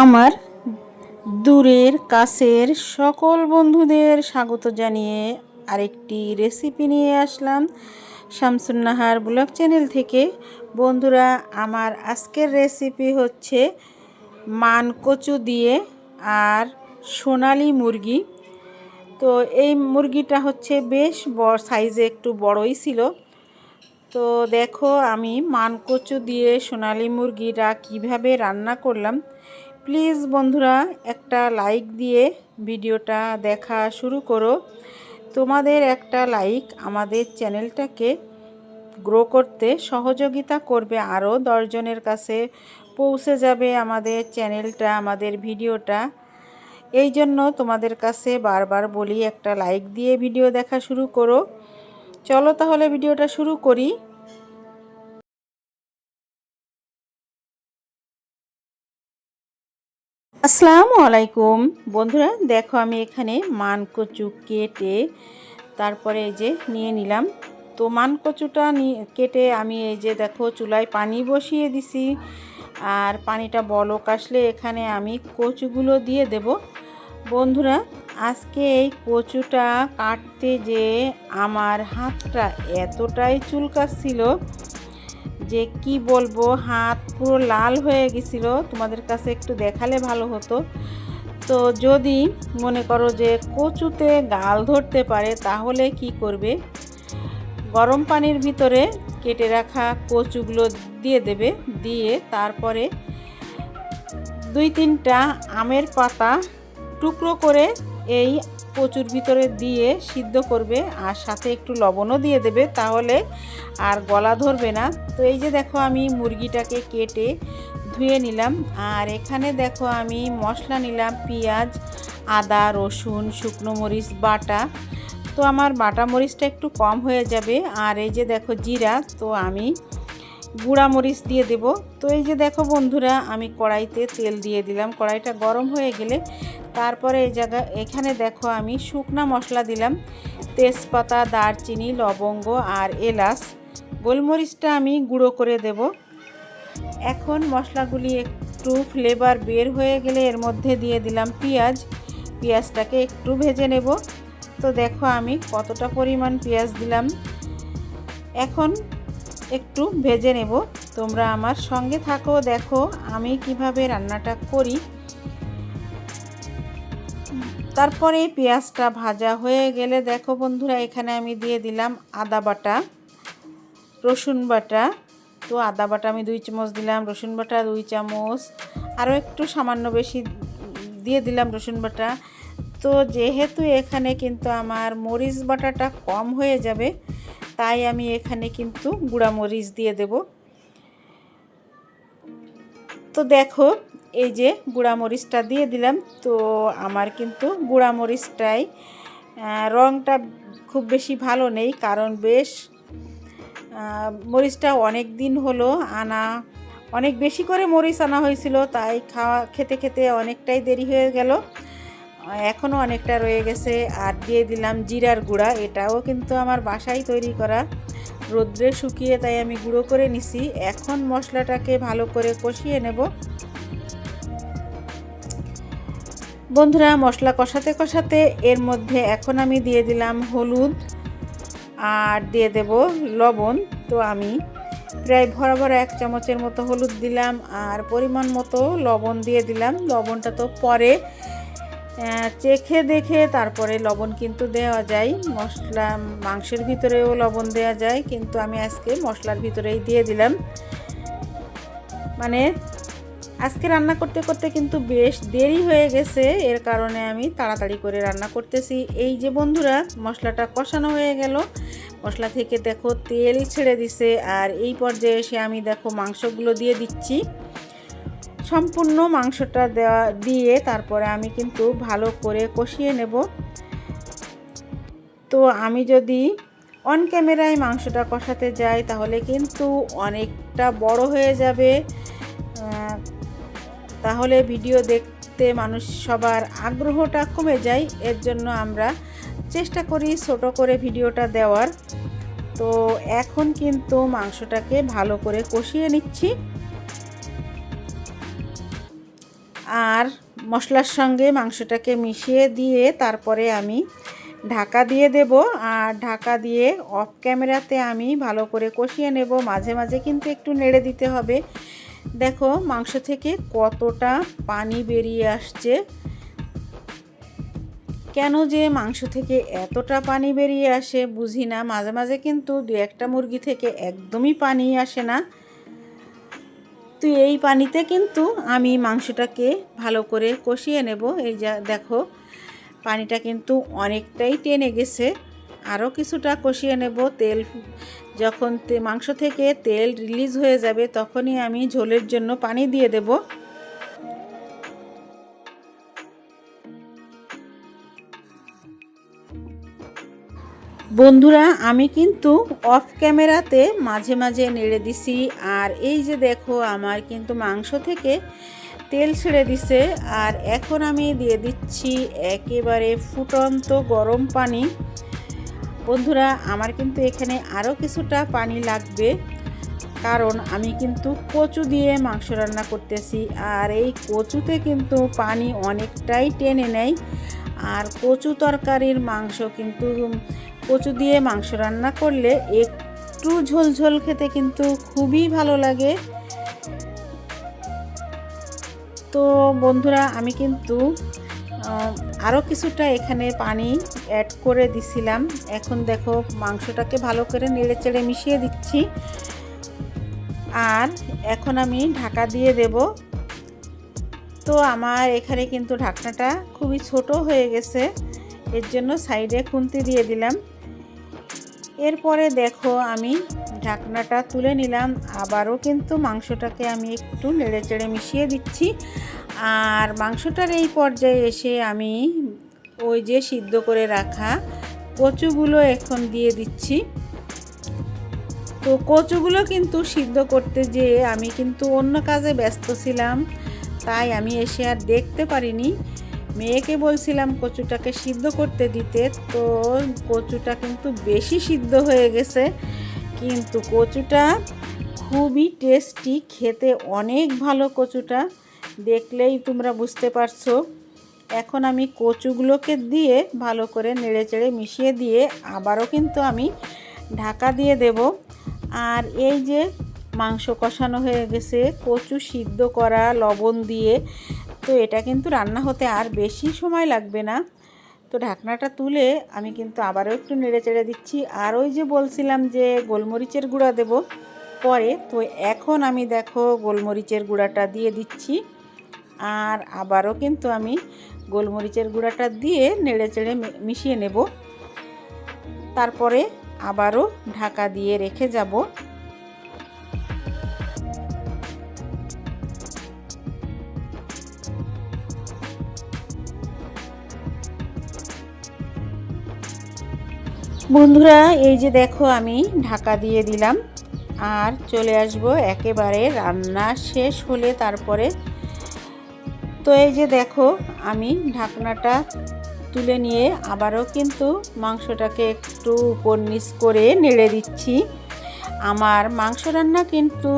আমার দূরের, কাছের সকল বন্ধুদের স্বাগত জানিয়ে আরেকটি রেসিপি নিয়ে আসলাম। শামসুন্নাহার ব্লগ চ্যানেল থেকে। বন্ধুরা, আমার আজকের রেসিপি হচ্ছে মান কচু দিয়ে আর সোনালি মুরগি। তো এই মুরগিটা হচ্ছে বেশ বড় সাইজে একটু বড়ই ছিল। তো দেখো, আমি মানকচু দিয়ে সোনালি মুরগিটা কীভাবে রান্না করলাম। প্লিজ বন্ধুরা একটা লাইক দিয়ে ভিডিওটা দেখা শুরু করো। তোমাদের একটা লাইক আমাদের চ্যানেলটাকে গ্রো করতে সহযোগিতা করবে আরও দশজনের কাছে পৌঁছে যাবে আমাদের চ্যানেলটা, আমাদের ভিডিওটা। এই জন্য তোমাদের কাছে বারবার বলি, একটা লাইক দিয়ে ভিডিও দেখা শুরু করো। চলো তাহলে ভিডিওটা শুরু করি। আসসালামু আলাইকুম। বন্ধুরা, দেখো আমি এখানে মানকচু কেটে তারপরে এই যে নিয়ে নিলাম। তো মানকচুটা কেটে আমি এই যে দেখো চুলায় পানি বসিয়ে দিছি। আর পানিটা বলক আসলে এখানে আমি কচুগুলো দিয়ে দেব। বন্ধুরা, আজকে এই কচুটা কাটতে যে আমার হাতটা এতটাই চুলকাচ্ছিল যে কি বলব, হাত পুরো লাল হয়ে গেছিল। তোমাদের কাছে একটু দেখালে ভালো হতো। তো যদি মনে করো যে কচুতে গাল ধরতে পারে, তাহলে কি করবে? গরম পানির ভিতরে কেটে রাখা কচুগুলো দিয়ে দেবে। দিয়ে তারপরে দুই তিনটা আমের পাতা টুকরো করে এই কচুর ভিতরে দিয়ে সিদ্ধ করবে আর সাথে একটু লবণও দিয়ে দেবে তাহলে আর গলা ধরবে না। তো এই যে দেখো আমি মুরগিটাকে কেটে ধুয়ে নিলাম। আর এখানে দেখো আমি মশলা নিলাম, পেঁয়াজ, আদা, রসুন, শুকনো মরিচ, বাটা। তো আমার বাটা মরিচটা একটু কম হয়ে যাবে। আর এই যে দেখো জিরা, তো আমি গুঁড়া মরিচ দিয়ে দেব। তো এই যে দেখো বন্ধুরা, আমি কড়াইতে তেল দিয়ে দিলাম। কড়াইটা গরম হয়ে গেলে তারপরে এই জায়গা, এখানে দেখো আমি শুকনা মশলা দিলাম। তেজপাতা, দারচিনি, লবঙ্গ আর এলাচ। গোলমরিচটা আমি গুঁড়ো করে দেব। এখন মশলাগুলি একটু ফ্লেভার বের হয়ে গেলে এর মধ্যে দিয়ে দিলাম পেঁয়াজ। পেঁয়াজটাকে একটু ভেজে নেব। তো দেখো আমি কতটা পরিমাণ পেঁয়াজ দিলাম। এখন একটু ভেজে নেব। তোমরা আমার সঙ্গে থাকো, দেখো আমি কীভাবে রান্নাটা করি। তারপরে পেঁয়াজটা ভাজা হয়ে গেলে দেখো বন্ধুরা, এখানে আমি দিয়ে দিলাম আদা বাটা, রসুন বাটা। তো আদা বাটা আমি দুই চামচ দিলাম, রসুন বাটা দুই চামচ। আরও একটু সামান্য বেশি দিয়ে দিলাম রসুন বাটা। তো যেহেতু এখানে কিন্তু আমার মরিচ বাটাটা কম হয়ে যাবে, তাই আমি এখানে কিন্তু গুঁড়া মরিচ দিয়ে দেব। তো দেখো এই যে গুঁড়া মরিচটা দিয়ে দিলাম। তো আমার কিন্তু গুঁড়া মরিচটাই রঙটা খুব বেশি ভালো নেই কারণ বেশ মরিচটা অনেক দিন হলো আনা, অনেক বেশি করে মরিচ আনা হয়েছিল, তাই খাওয়া, খেতে খেতে অনেকটাই দেরি হয়ে গেল। এখনও অনেকটা রয়ে গেছে আর দিয়ে দিলাম জিরার গুঁড়া, এটাও কিন্তু আমার বাসায় তৈরি করা। রোদ্রে শুকিয়ে তাই আমি গুঁড়ো করে নিছি। এখন মশলাটাকে ভালো করে কষিয়ে নেব। বন্ধুরা, মশলা কষাতে কষাতে এর মধ্যে এখন আমি দিয়ে দিলাম হলুদ আর দিয়ে দেব লবণ। তো আমি প্রায় ভরা ভরা এক চামচের মতো হলুদ দিলাম আর পরিমাণ মতো লবণ দিয়ে দিলাম। লবণটা তো পরে চেখে দেখে তারপরে লবণ কিন্তু দেওয়া যায়। মশলা, মাংসের ভিতরেও লবণ দেওয়া যায়, কিন্তু আমি আজকে মশলার ভিতরেই দিয়ে দিলাম। মানে আজকে রান্না করতে করতে কিন্তু বেশ দেরি হয়ে গেছে। এর কারণে আমি তাড়াতাড়ি করে রান্না করতেছি। এই যে বন্ধুরা, মশলাটা কষানো হয়ে গেল। মশলা থেকে দেখো তেল ছেড়ে দিছে আর এই পর্যায়ে এসে আমি দেখো মাংসগুলো দিয়ে দিচ্ছি। সম্পূর্ণ মাংসটা দেওয়া দিয়ে তারপরে আমি কিন্তু ভালো করে কষিয়ে নেব। তো আমি যদি অন ক্যামেরায় মাংসটা কষাতে যাই তাহলে কিন্তু অনেকটা বড় হয়ে যাবে। তাহলে ভিডিও দেখতে মানুষ সবার আগ্রহটা কমে যায়। এর জন্য আমরা চেষ্টা করি ছোট করে ভিডিওটা দেওয়ার। তো এখন কিন্তু মাংসটাকে ভালো করে কষিয়ে নিচ্ছি। আর মশলার সঙ্গে মাংসটাকে মিশিয়ে দিয়ে তারপরে আমি ঢাকা দিয়ে দেব। আর ঢাকা দিয়ে অফ ক্যামেরাতে আমি ভালো করে কষিয়ে নেব। মাঝে মাঝে কিন্তু একটু নেড়ে দিতে হবে। দেখো মাংস থেকে কতটা পানি বেরিয়ে আসছে। কেন যে মাংস থেকে এতটা পানি বেরিয়ে আসে বুঝি না। মাঝে মাঝে কিন্তু দু একটা মুরগি থেকে একদমই পানি আসে না। তো এই পানিতে কিন্তু আমি মাংসটাকে ভালো করে কষিয়ে নেব। এই যা দেখো, পানিটা কিন্তু অনেকটাই টেনে গেছে। আরও কিছুটা কষিয়ে নেব তেল। যখন মাংস থেকে তেল রিলিজ হয়ে যাবে, তখনই আমি ঝোলের জন্য পানি দিয়ে দেব। বন্ধুরা, আমি কিন্তু অফ ক্যামেরাতে মাঝে মাঝে নেড়ে দিছি, আর এই যে দেখো, আমার কিন্তু মাংস থেকে তেল ছেড়ে দিছে, আর এখন আমি দিয়ে দিচ্ছি একেবারে ফুটন্ত গরম পানি। বন্ধুরা, আমার কিন্তু এখানে আরও কিছুটা পানি লাগবে, কারণ আমি কিন্তু কচু দিয়ে মাংস রান্না করতেছি, আর এই কচুতে কিন্তু পানি অনেকটাই টেনে নেয়, আর কচু তরকারির মাংস কিন্তু, কচু দিয়ে মাংস রান্না করলে একটু ঝোলঝোল খেতে কিন্তু খুবই ভালো লাগে। তো বন্ধুরা, আমি কিন্তু আরও কিছুটা এখানে পানি অ্যাড করে দিছিলাম। এখন দেখো মাংসটাকে ভালো করে নেড়ে চেড়ে মিশিয়ে দিচ্ছি। আর এখন আমি ঢাকা দিয়ে দেব। তো আমার এখানে কিন্তু ঢাকনাটা খুবই ছোট হয়ে গেছে। এর জন্য সাইডে খুন্তি দিয়ে দিলাম। এরপরে দেখো আমি ঢাকনাটা তুলে নিলাম। আবারও কিন্তু মাংসটাকে আমি একটু নেড়ে চেড়ে মিশিয়ে দিচ্ছি। আর মাংসটার এই পর্যায়ে এসে আমি ওই যে সিদ্ধ করে রাখা কচুগুলো এখন দিয়ে দিচ্ছি। তো কচুগুলো কিন্তু সিদ্ধ করতে যেয়ে আমি কিন্তু অন্য কাজে ব্যস্ত ছিলাম, তাই আমি এসে আর দেখতে পারিনি। মেয়েকে বলছিলাম কচুটাকে সিদ্ধ করতে দিতে, তো কচুটা কিন্তু বেশি সিদ্ধ হয়ে গেছে। কিন্তু কচুটা খুবই টেস্টি, খেতে অনেক ভালো কচুটা। দেখলেই তোমরা বুঝতে পারছ। এখন আমি কচুগুলোকে দিয়ে ভালো করে নেড়ে চেড়ে মিশিয়ে দিয়ে আবারও কিন্তু আমি ঢাকা দিয়ে দেব। আর এই যে মাংস কষানো হয়ে গেছে, কচু সিদ্ধ করা লবণ দিয়ে, তো এটা কিন্তু রান্না হতে আর বেশি সময় লাগবে না। তো ঢাকনাটা তুলে আমি কিন্তু আবারও একটু নেড়ে চেড়ে দিচ্ছি। আর ওই যে বলছিলাম যে গোলমরিচের গুঁড়া দেব পরে, তো এখন আমি দেখো গোলমরিচের গুঁড়াটা দিয়ে দিচ্ছি। আর আবারও কিন্তু আমি গোলমরিচের গুঁড়াটা দিয়ে নেড়ে চেড়ে মিশিয়ে নেব। তারপরে আবারও ঢাকা দিয়ে রেখে যাব। বন্ধুরা, এই যে দেখো আমি ঢাকা দিয়ে দিলাম। আর চলে আসব একেবারে রান্না শেষ হলে তারপরে তো এই যে দেখো, আমি ঢাকনাটা তুলে নিয়ে আবারও কিন্তু মাংসটাকে একটু উপর নিচ করে নেড়ে দিচ্ছি। আমার মাংস রান্না কিন্তু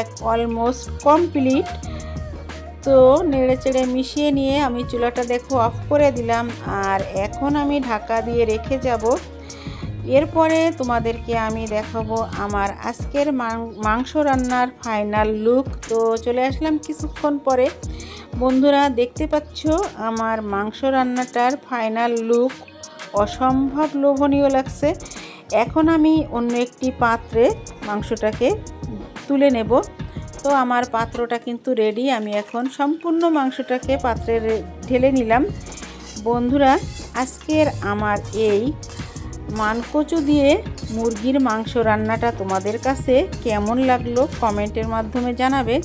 এক অলমোস্ট কমপ্লিট তো নেড়ে চেড়ে মিশিয়ে নিয়ে আমি চুলাটা দেখো অফ করে দিলাম আর এখন আমি ঢাকা দিয়ে রেখে যাব। এরপরে তোমাদেরকে আমি দেখাবো আমার আজকের মাংস রান্নার ফাইনাল লুক তো চলে আসলাম কিছুক্ষণ পরে। বন্ধুরা, দেখতে পাচ্ছ আমার মাংস রান্নাটার ফাইনাল লুক অসম্ভব লোভনীয় লাগছে। এখন আমি অন্য একটি পাত্রে মাংসটাকে তুলে নেব। তো আমার পাত্রটা কিন্তু রেডি আমি এখন সম্পূর্ণ মাংসটাকে পাত্রে ঢেলে নিলাম। বন্ধুরা, আজকের আমার এই মানকচু দিয়ে মুরগির মাংস রান্নাটা তোমাদের কাছে কেমন লাগল কমেন্টের মাধ্যমে জানাবে।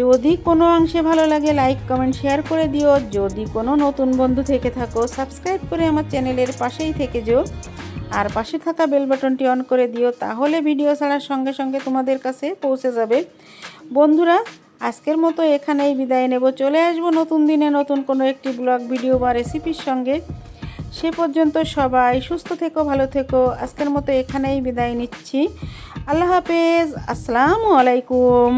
যদি কোনো অংশে ভালো লাগে লাইক কমেন্ট শেয়ার করে দিও। যদি কোনো নতুন বন্ধু থেকে থাকো সাবস্ক্রাইব করে আমার চ্যানেলের পাশেই থেকে যেও। আর পাশে থাকা বেল বাটনটি অন করে দিও, তাহলে ভিডিও ছাড়ার সঙ্গে সঙ্গে তোমাদের কাছে পৌঁছে যাবে। বন্ধুরা, আজকের মতো এখানেই বিদায় নেব। চলে আসব নতুন দিনে নতুন কোনো একটি ব্লগ ভিডিও বা রেসিপির সঙ্গে। সে পর্যন্ত সবাই সুস্থ থেকো, ভালো থেকো। আজকের মতো এখানেই বিদায় নিচ্ছি। আল্লাহ হাফেজ। আসসালামু আলাইকুম।